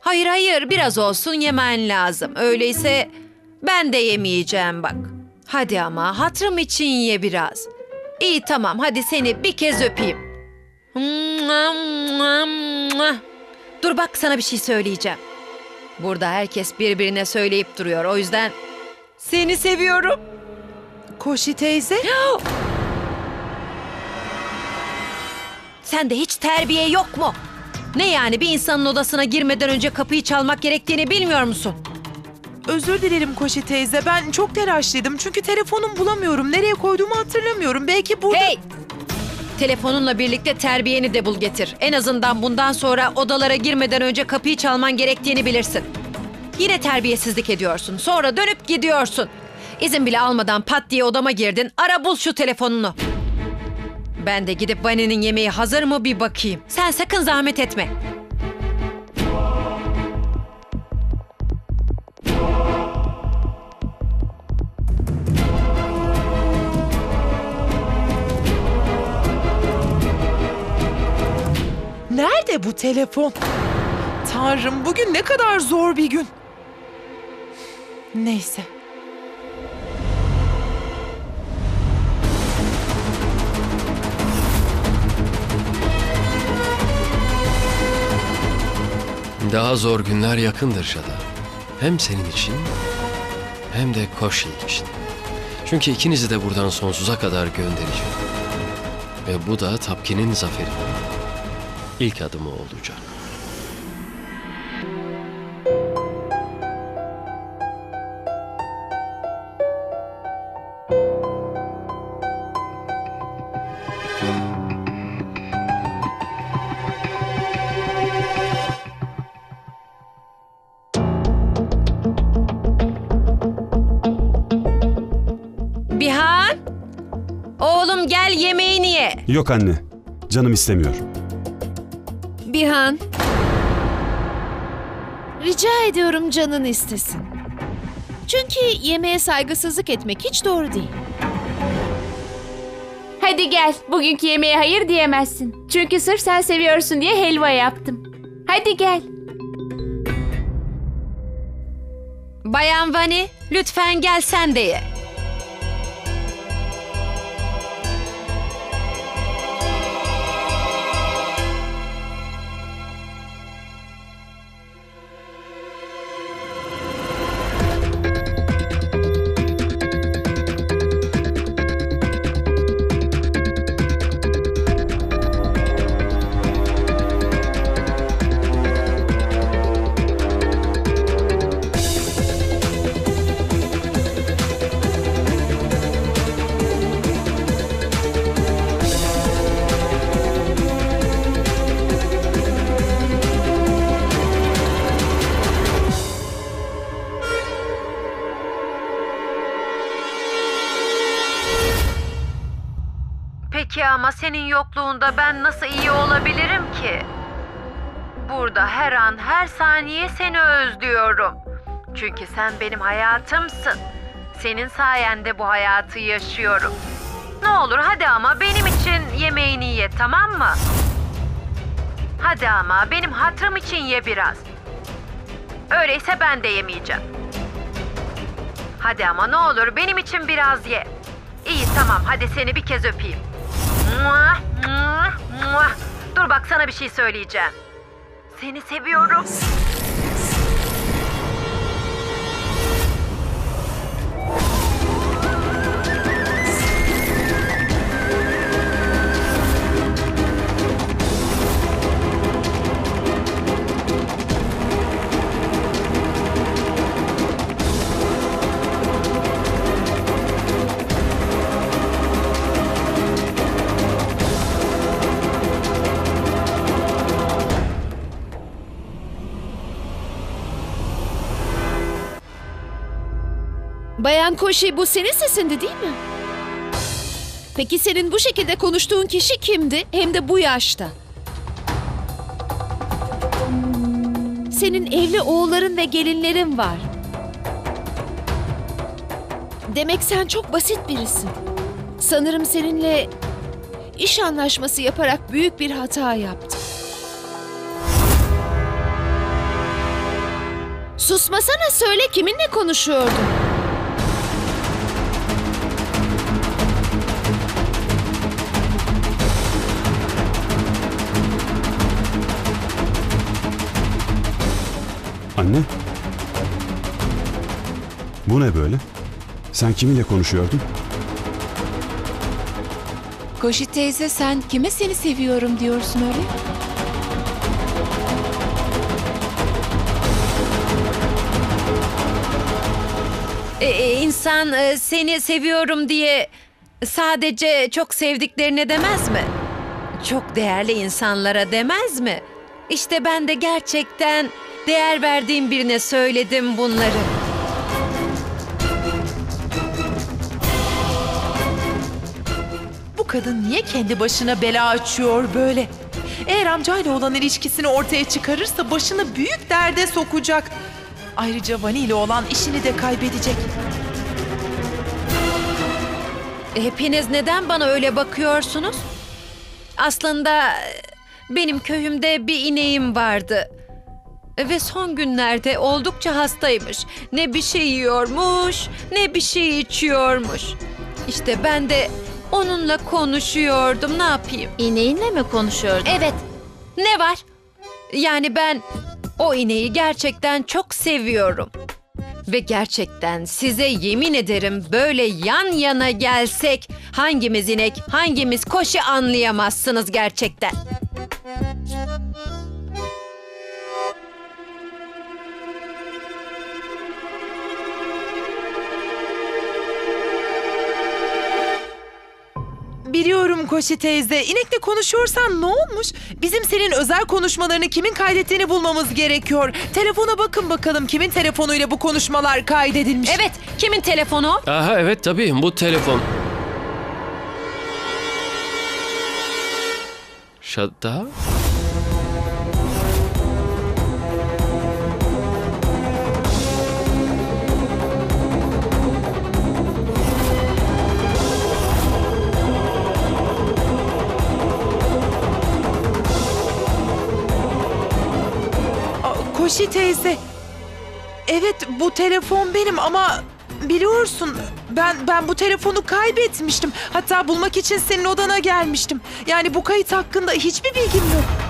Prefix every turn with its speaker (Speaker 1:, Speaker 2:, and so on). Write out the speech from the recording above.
Speaker 1: Hayır hayır biraz olsun yemen lazım. Öyleyse ben de yemeyeceğim bak. Hadi ama hatırım için ye biraz. İyi tamam hadi seni bir kez öpeyim. Dur bak sana bir şey söyleyeceğim. Burada herkes birbirine söyleyip duruyor. O yüzden seni seviyorum.
Speaker 2: Koşi teyze.
Speaker 1: Sende hiç terbiye yok mu? Ne yani bir insanın odasına girmeden önce kapıyı çalmak gerektiğini bilmiyor musun?
Speaker 2: Özür dilerim Koşi teyze. Ben çok telaşlıydım çünkü telefonumu bulamıyorum. Nereye koyduğumu hatırlamıyorum. Belki burada...
Speaker 1: Hey! Telefonunla birlikte terbiyeni de bul getir. En azından bundan sonra odalara girmeden önce kapıyı çalman gerektiğini bilirsin. Yine terbiyesizlik ediyorsun. Sonra dönüp gidiyorsun. İzin bile almadan pat diye odama girdin. Ara bul şu telefonunu. Ben de gidip Vani'nin yemeği hazır mı bir bakayım. Sen sakın zahmet etme.
Speaker 2: Nerede bu telefon? Tanrım bugün ne kadar zor bir gün. Neyse.
Speaker 3: Daha zor günler yakındır Şada. Hem senin için hem de Koşi için. Çünkü ikinizi de buradan sonsuza kadar göndereceğim. Ve bu da Tapki'nin zaferi. İlk adımı olacak.
Speaker 1: Oğlum gel yemeğini ye.
Speaker 4: Yok anne. Canım istemiyor.
Speaker 5: Bihan. Rica ediyorum canın istesin. Çünkü yemeğe saygısızlık etmek hiç doğru değil.
Speaker 6: Hadi gel. Bugünkü yemeğe hayır diyemezsin. Çünkü sırf sen seviyorsun diye helva yaptım. Hadi gel.
Speaker 1: Bayan Vani, lütfen gel sen de ye. Peki ama senin yokluğunda ben nasıl iyi olabilirim ki? Burada her an, her saniye seni özlüyorum. Çünkü sen benim hayatımsın. Senin sayende bu hayatı yaşıyorum. Ne olur hadi ama benim için yemeğini ye tamam mı? Hadi ama benim hatırım için ye biraz. Öyleyse ben de yemeyeceğim. Hadi ama ne olur benim için biraz ye. İyi tamam hadi seni bir kez öpeyim. Muah, muah, muah. Dur bak sana bir şey söyleyeceğim. Seni seviyorum.
Speaker 5: Bayan Koşi bu senin sesindi değil mi? Peki senin bu şekilde konuştuğun kişi kimdi? Hem de bu yaşta. Senin evli oğulların ve gelinlerin var. Demek sen çok basit birisin. Sanırım seninle iş anlaşması yaparak büyük bir hata yaptım. Susmasana söyle kiminle konuşuyordun?
Speaker 4: Bu ne böyle? Sen kiminle konuşuyordun?
Speaker 7: Koşi teyze sen kime seni seviyorum diyorsun öyle?
Speaker 1: E, e, insan e, seni seviyorum diye sadece çok sevdiklerine demez mi? Çok değerli insanlara demez mi? İşte ben de gerçekten değer verdiğim birine söyledim bunları.
Speaker 2: Kadın niye kendi başına bela açıyor böyle? Eğer amcayla olan ilişkisini ortaya çıkarırsa başını büyük derde sokacak. Ayrıca Vani ile olan işini de kaybedecek.
Speaker 1: E, Hepiniz neden bana öyle bakıyorsunuz? Aslında e, benim köyümde bir ineğim vardı. Ve son günlerde oldukça hastaymış. Ne bir şey yiyormuş, ne bir şey içiyormuş. İşte ben de onunla konuşuyordum. Ne yapayım?
Speaker 8: İneğinle mi konuşuyordun?
Speaker 1: Evet. Ne var? Yani ben o ineği gerçekten çok seviyorum. Ve gerçekten size yemin ederim böyle yan yana gelsek hangimiz inek, hangimiz koşu anlayamazsınız gerçekten.
Speaker 2: Biliyorum Koşi teyze. İnekle konuşuyorsan ne olmuş? Bizim senin özel konuşmalarını kimin kaydettiğini bulmamız gerekiyor. Telefona bakın bakalım kimin telefonuyla bu konuşmalar kaydedilmiş.
Speaker 1: Evet, kimin telefonu?
Speaker 3: Aha evet tabii bu telefon. Şada?
Speaker 2: Aa, Koşi teyze. Evet bu telefon benim ama biliyorsun ben ben bu telefonu kaybetmiştim. Hatta bulmak için senin odana gelmiştim. Yani bu kayıt hakkında hiçbir bilgim yok.